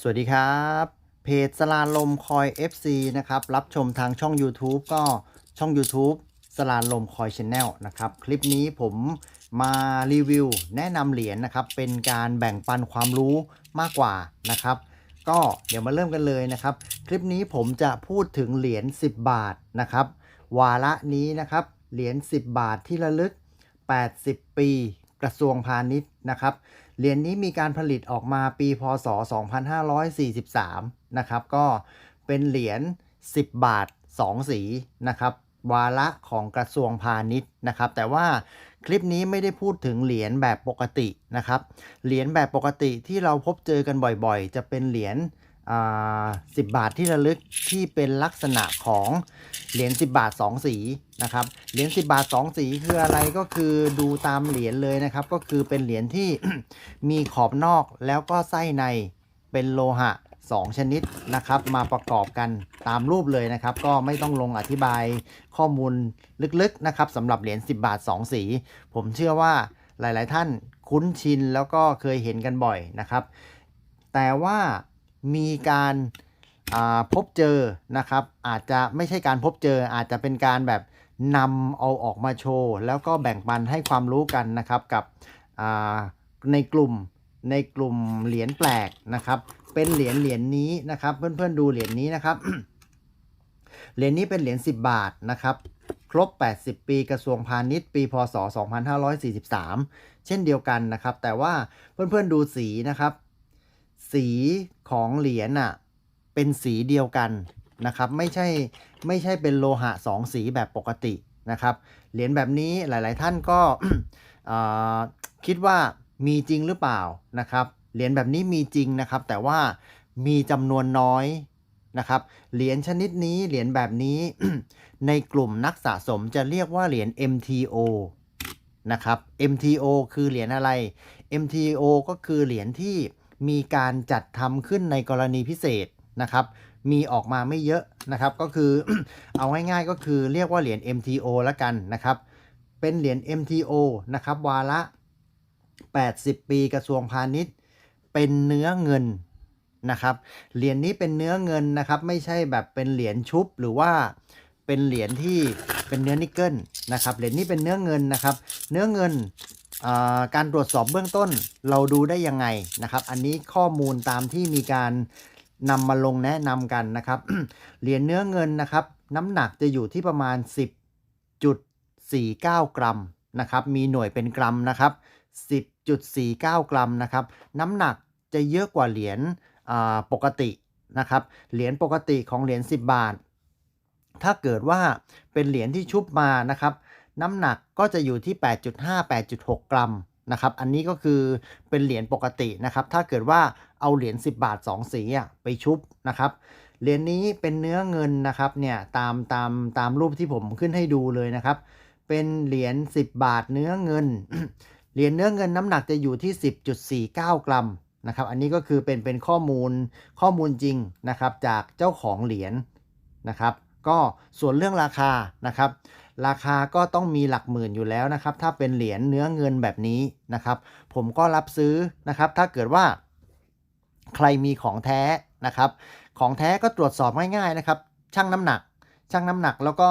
สวัสดีครับ เพจสลาลมคอย FC นะครับ รับชมทางช่อง YouTube ก็ช่อง YouTube สลาลมคอยช n แนลนะครับ คลิปนี้ผมมารีวิวแนะนำเหรียญนะครับ เป็นการแบ่งปันความรู้มากกว่านะครับ ก็เดี๋ยวมาเริ่มกันเลยนะครับ คลิปนี้ผมจะพูดถึงเหรียญ10 บาทนะครับ วาระนี้นะครับ เหรียญ10 บาทที่ระลึก 80 ปี กระทรวงพาณิชย์นะครับ เหรียญนี้มีการผลิตออกมาปีพศ 2543 นะครับ ก็เป็นเหรียญ 10 บาท 2 สีนะครับ วาระของกระทรวงพาณิชย์นะครับ แต่ว่าคลิปนี้ไม่ได้พูดถึงเหรียญแบบปกตินะครับ เหรียญแบบปกติที่เราพบเจอกันบ่อยๆ จะเป็นเหรียญ อ่า10บาทที่ระลึกที่เป็นลักษณะของเหรียญ10 บาท 2 สีนะครับเหรียญ10 บาท 2 สีคืออะไรก็คือดูตามเหรียญเลยนะครับ ก็คือเป็นเหรียญที่มีขอบนอกแล้วก็ไส้ในเป็นโลหะ 2 ชนิดนะครับ มาประกอบกันตามรูปเลยนะครับ ก็ไม่ต้องลงอธิบายข้อมูลลึกๆนะครับสำหรับเหรียญ10 บาท 2 สี ผมเชื่อว่าหลาย ๆ ท่านคุ้นชินแล้วก็เคยเห็นกันบ่อยนะครับ แต่ว่า มีการาพบเจอนะครับ อาจจะไม่ใช่การพบเจอ อาจจะเป็นการแบบนำเอาออกมาโชว์ แล้วก็แบ่งปันให้ความรู้กันนะครับกับในกลุ่มในกลุ่มเหรียญแปลกนะครับ เป็นเหรียญเหรียญนี้นะครับ เพื่อนๆดูเหรียญนี้นะครับเหรียญนี้เป็นเหรียญ10 บาทนะครับ ครบ 80 ปีกระทรวงพาณิชย์ ปีพศ 2543 เช่นเดียวกันนะครับ แต่ว่าเพื่อนๆดูสีนะครับ สีของเหรียญอะเป็นสีเดียวกันนะครับ ไม่ใช่ไม่ใช่เป็นโลหะสองสีแบบปกตินะครับ เหรียญแบบนี้หลาย ๆ ท่านก็คิดว่ามีจริงหรือเปล่านะครับ เหรียญแบบนี้มีจริงนะครับ แต่ว่ามีจำนวนน้อยนะครับ เหรียญชนิดนี้เหรียญแบบนี้ในกลุ่มนักสะสมจะเรียกว่าเหรียญ MTO นะครับ MTO คือเหรียญอะไร MTO ก็คือเหรียญที่ มีการจัดทำขึ้นในกรณีพิเศษนะครับ มีออกมาไม่เยอะนะครับ ก็คือเอาง่ายๆก็คือเรียกว่าเหรียญ MTO แล้วกันนะครับ เป็นเหรียญ MTO นะครับ วาระ 80 ปีกระทรวงพาณิชย์ เป็นเนื้อเงินนะครับ เหรียญนี้เป็นเนื้อเงินนะครับ ไม่ใช่แบบเป็นเหรียญชุบหรือว่าเป็นเหรียญที่เป็นเนื้อนิกเกิลนะครับ เหรียญนี้เป็นเนื้อเงินนะครับ เนื้อเงิน การตรวจสอบเบื้องต้นเราดูได้ยังไงนะครับ อันนี้ข้อมูลตามที่มีการนำมาลงแนะนำกันนะครับ เหรียญเนื้อเงินนะครับ น้ำหนักจะอยู่ที่ประมาณ 10.49 กรัมนะครับ มีหน่วยเป็นกรัมนะครับ 10.49 กรัมนะครับ น้ำหนักจะเยอะกว่าเหรียญปกตินะครับ เหรียญปกติของเหรียญ10 บาท ถ้าเกิดว่าเป็นเหรียญที่ชุบมานะครับ น้ำหนักก็จะอยู่ที่ 8.5-8.6 กรัมนะครับ อันนี้ก็คือเป็นเหรียญปกตินะครับ ถ้าเกิดว่าเอาเหรียญ10 บาท 2 สีไปชุบนะครับ เหรียญนี้เป็นเนื้อเงินนะครับเนี่ยตามตามตามรูปที่ผมขึ้นให้ดูเลยนะครับ เป็นเหรียญ10 บาทเนื้อเงิน เหรียญเนื้อเงินน้ำหนักจะอยู่ที่ 10.49 กรัมนะครับ อันนี้ก็คือเป็นเป็นข้อมูลข้อมูลจริงนะครับจากเจ้าของเหรียญนะครับ ก็ส่วนเรื่องราคานะครับ ราคาก็ต้องมีหลักหมื่นอยู่แล้วนะครับ ถ้าเป็นเหรียญเนื้อเงินแบบนี้นะครับ ผมก็รับซื้อนะครับ ถ้าเกิดว่า ใครมีของแท้นะครับ ของแท้ก็ตรวจสอบง่ายๆนะครับ ชั่งน้ำหนัก ชั่งน้ำหนักแล้วก็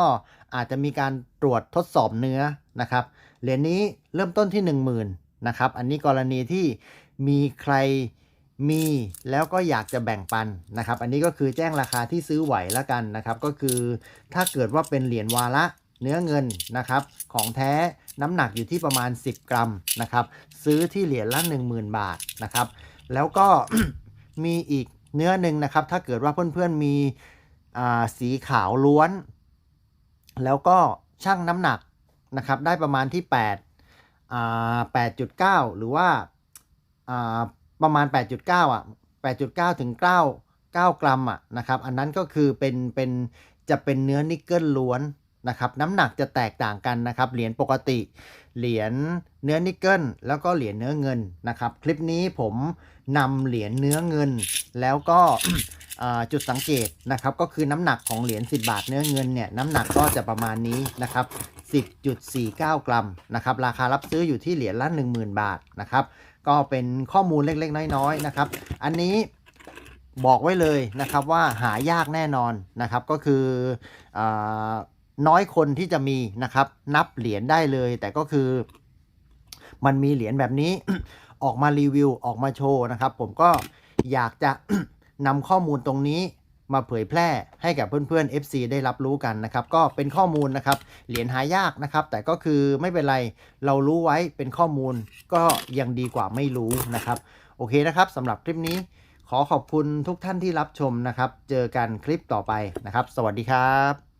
อาจจะมีการตรวจทดสอบเนื้อนะครับ เหรียญนี้เริ่มต้นที่ 10,000นะครับ อันนี้กรณีที่มีใครมีแล้วก็อยากจะแบ่งปันนะครับ อันนี้ก็คือแจ้งราคาที่ซื้อไหวแล้วกันนะครับ ก็คือถ้าเกิดว่าเป็นเหรียญวาระ เนื้อเงินนะครับของแท้น้ำหนักอยู่ที่ประมาณ 10 กรัมนะครับซื้อที่เหรียญละ 10,000 บาทนะครับแล้วก็มีอีกเนื้อหนึ่งนะครับถ้าเกิดว่าเพื่อนๆมีอ่าสีขาวล้วน แล้วก็ชั่งน้ำหนักนะครับได้ประมาณที่ 8 8.9 หรือว่าอ่าประมาณ 8.9 อะ 8.9 ถึง 9 9 กรัมอะนะครับอันนั้นก็คือเป็นเป็นจะเป็นเนื้อนิกเกิลล้วน นะครับน้ำหนักจะแตกต่างกันนะครับเหรียญปกติ เหรียญเนื้อนิกเกิลแล้วก็เหรียญเนื้อเงินนะครับ คลิปนี้ผมนำเหรียญเนื้อเงิน แล้วก็จุดสังเกตนะครับ ก็คือน้ำหนักของเหรียญ10 บาทเนื้อเงินเนี่ยน้ำหนักก็จะประมาณนี้นะครับ10.49 กรัมนะครับราคารับซื้ออยู่ที่เหรียญละ10,000 บาทนะครับ ก็เป็นข้อมูลเล็กๆ น้อยๆนะครับ อันนี้บอกไว้เลยนะครับว่าหายากแน่นอนนะครับก็คืออ น้อยคนที่จะมีนะครับ นับเหรียญได้เลย แต่ก็คือ มันมีเหรียญแบบนี้ ออกมารีวิวออกมาโชว์นะครับ ผมก็อยากจะนำข้อมูลตรงนี้มาเผยแพร่ให้กับเพื่อนๆ FC ได้รับรู้กันนะครับ ก็เป็นข้อมูลนะครับ เหรียญหายากนะครับ แต่ก็คือไม่เป็นไรเรารู้ไว้เป็นข้อมูลก็ยังดีกว่าไม่รู้นะครับ โอเคนะครับสำหรับคลิปนี้ ขอขอบคุณทุกท่านที่รับชมนะครับ เจอกันคลิปต่อไปนะครับ สวัสดีครับ